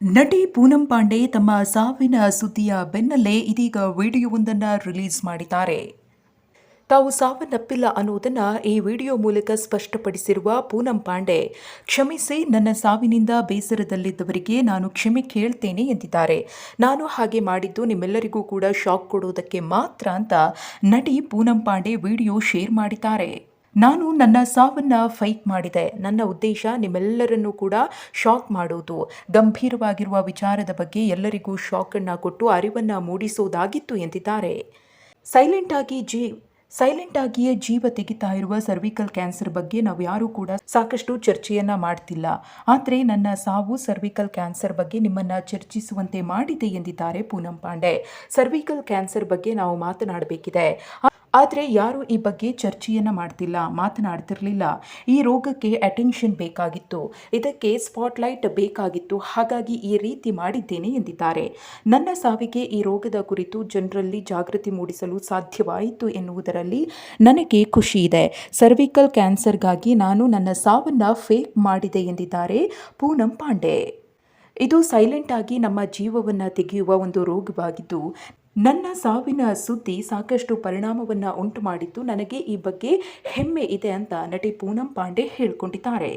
ನಟಿ ಪೂನಂ ಪಾಂಡೆ ತಮ್ಮ ಸಾವಿನ ಸುದ್ದಿಯ ಬೆನ್ನಲ್ಲೇ ಇದೀಗ ವಿಡಿಯೋವೊಂದನ್ನು ರಿಲೀಸ್ ಮಾಡಿದ್ದಾರೆ. ತಾವು ಸಾವನ್ನಪ್ಪಿಲ್ಲ ಅನ್ನುವುದನ್ನು ಈ ವಿಡಿಯೋ ಮೂಲಕ ಸ್ಪಷ್ಟಪಡಿಸಿರುವ ಪೂನಂ ಪಾಂಡೆ, ಕ್ಷಮಿಸಿ, ನನ್ನ ಸಾವಿನಿಂದ ಬೇಸರದಲ್ಲಿದ್ದವರಿಗೆ ನಾನು ಕ್ಷಮೆ ಕೇಳ್ತೇನೆ ಎಂದಿದ್ದಾರೆ. ನಾನು ಹಾಗೆ ಮಾಡಿದ್ದು ನಿಮ್ಮೆಲ್ಲರಿಗೂ ಕೂಡ ಶಾಕ್ ಕೊಡುವುದಕ್ಕೆ ಮಾತ್ರ ಅಂತ ನಟಿ ಪೂನಂ ಪಾಂಡೆ ವಿಡಿಯೋ ಶೇರ್ ಮಾಡಿದ್ದಾರೆ. ನಾನು ನನ್ನ ಸಾವನ್ನ ಫೈಟ್ ಮಾಡಿದೆ. ನನ್ನ ಉದ್ದೇಶ ನಿಮ್ಮೆಲ್ಲರನ್ನೂ ಕೂಡ ಶಾಕ್ ಮಾಡುವುದು ಗಂಭೀರವಾಗಿರುವ ವಿಚಾರದ ಬಗ್ಗೆ ಎಲ್ಲರಿಗೂ ಶಾಕನ್ನು ಕೊಟ್ಟು ಅರಿವನ್ನು ಮೂಡಿಸೋದಾಗಿತ್ತು ಎಂದಿದ್ದಾರೆ. ಸೈಲೆಂಟ್ ಆಗಿ ಜೀ ಸೈಲೆಂಟ್ ಆಗಿಯೇ ಜೀವ ತೆಗಿತಾ ಇರುವ ಸರ್ವಿಕಲ್ ಕ್ಯಾನ್ಸರ್ ಬಗ್ಗೆ ನಾವು ಯಾರೂ ಕೂಡ ಸಾಕಷ್ಟು ಚರ್ಚೆಯನ್ನ ಮಾಡ್ತಿಲ್ಲ. ಆದರೆ ನನ್ನ ಸಾವು ಸರ್ವಿಕಲ್ ಕ್ಯಾನ್ಸರ್ ಬಗ್ಗೆ ನಿಮ್ಮನ್ನ ಚರ್ಚಿಸುವಂತೆ ಮಾಡಿದೆ ಎಂದಿದ್ದಾರೆ ಪೂನಂ ಪಾಂಡೆ. ಸರ್ವಿಕಲ್ ಕ್ಯಾನ್ಸರ್ ಬಗ್ಗೆ ನಾವು ಮಾತನಾಡಬೇಕಿದೆ. ಆದರೆ ಯಾರು ಈ ಬಗ್ಗೆ ಚರ್ಚೆಯನ್ನು ಮಾಡ್ತಿಲ್ಲ, ಮಾತನಾಡ್ತಿರಲಿಲ್ಲ. ಈ ರೋಗಕ್ಕೆ ಅಟೆನ್ಷನ್ ಬೇಕಾಗಿತ್ತು. ಇದಕ್ಕೆ ಸ್ಪಾಟ್ಲೈಟ್ ಬೇಕಾಗಿತ್ತು. ಹಾಗಾಗಿ ಈ ರೀತಿ ಮಾಡಿದ್ದೇನೆ ಎಂದಿದ್ದಾರೆ. ನನ್ನ ಸಾವಿಗೆ ಈ ರೋಗದ ಕುರಿತು ಜನರಲ್ಲಿ ಜಾಗೃತಿ ಮೂಡಿಸಲು ಸಾಧ್ಯವಾಯಿತು ಎನ್ನುವುದರಲ್ಲಿ ನನಗೆ ಖುಷಿ ಇದೆ. ಸರ್ವಿಕಲ್ ಕ್ಯಾನ್ಸರ್ಗಾಗಿ ನಾನು ನನ್ನ ಸಾವನ್ನು ಫೇಕ್ ಮಾಡಿದೆ ಎಂದಿದ್ದಾರೆ ಪೂನಂ ಪಾಂಡೆ. ಇದು ಸೈಲೆಂಟ್ ಆಗಿ ನಮ್ಮ ಜೀವವನ್ನು ತೆಗೆಯುವ ಒಂದು ರೋಗವಾಗಿದ್ದು ನನ್ನ ಸಾವಿನ ಸುದ್ದಿ ಸಾಕಷ್ಟು ಪರಿಣಾಮವನ್ನು ಉಂಟು ಮಾಡಿದ್ದು ನನಗೆ ಈ ಬಗ್ಗೆ ಹೆಮ್ಮೆ ಇದೆ ಅಂತ ನಟಿ ಪೂನಂ ಪಾಂಡೆ ಹೇಳಿಕೊಂಡಿದ್ದಾರೆ.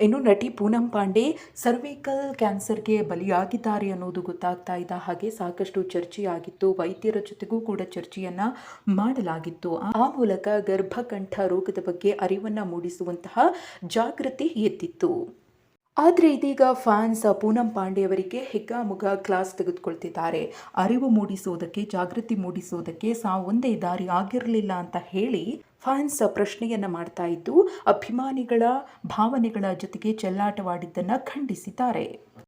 ಇನ್ನು ನಟಿ ಪೂನಂ ಪಾಂಡೆ ಸರ್ವಿಕಲ್ ಕ್ಯಾನ್ಸರ್ಗೆ ಬಲಿಯಾಗಿದ್ದಾರೆ ಅನ್ನೋದು ಗೊತ್ತಾಗ್ತಾ ಇದ್ದ ಹಾಗೆ ಸಾಕಷ್ಟು ಚರ್ಚೆಯಾಗಿತ್ತು. ವೈದ್ಯರ ಜೊತೆಗೂ ಕೂಡ ಚರ್ಚೆಯನ್ನ ಮಾಡಲಾಗಿತ್ತು. ಆ ಮೂಲಕ ಗರ್ಭಕಂಠ ರೋಗದ ಬಗ್ಗೆ ಅರಿವನ್ನು ಮೂಡಿಸುವಂತಹ ಜಾಗೃತಿ ಎದ್ದಿತ್ತು. ಆದರೆ ಇದೀಗ ಫ್ಯಾನ್ಸ್ ಪೂನಂ ಪಾಂಡೆಯವರಿಗೆ ಹೆಗ್ಗಾಮುಗ ಕ್ಲಾಸ್ ತೆಗೆದುಕೊಳ್ತಿದ್ದಾರೆ. ಅರಿವು ಮೂಡಿಸುವುದಕ್ಕೆ ಜಾಗೃತಿ ಮೂಡಿಸುವುದಕ್ಕೆ ಒಂದೇ ದಾರಿ ಆಗಿರಲಿಲ್ಲ ಅಂತ ಹೇಳಿ ಫ್ಯಾನ್ಸ್ ಪ್ರಶ್ನೆಯನ್ನ ಮಾಡ್ತಾ ಇದ್ದು, ಅಭಿಮಾನಿಗಳ ಭಾವನೆಗಳ ಜೊತೆಗೆ ಚೆಲ್ಲಾಟವಾಡಿದ್ದನ್ನು ಖಂಡಿಸಿದ್ದಾರೆ.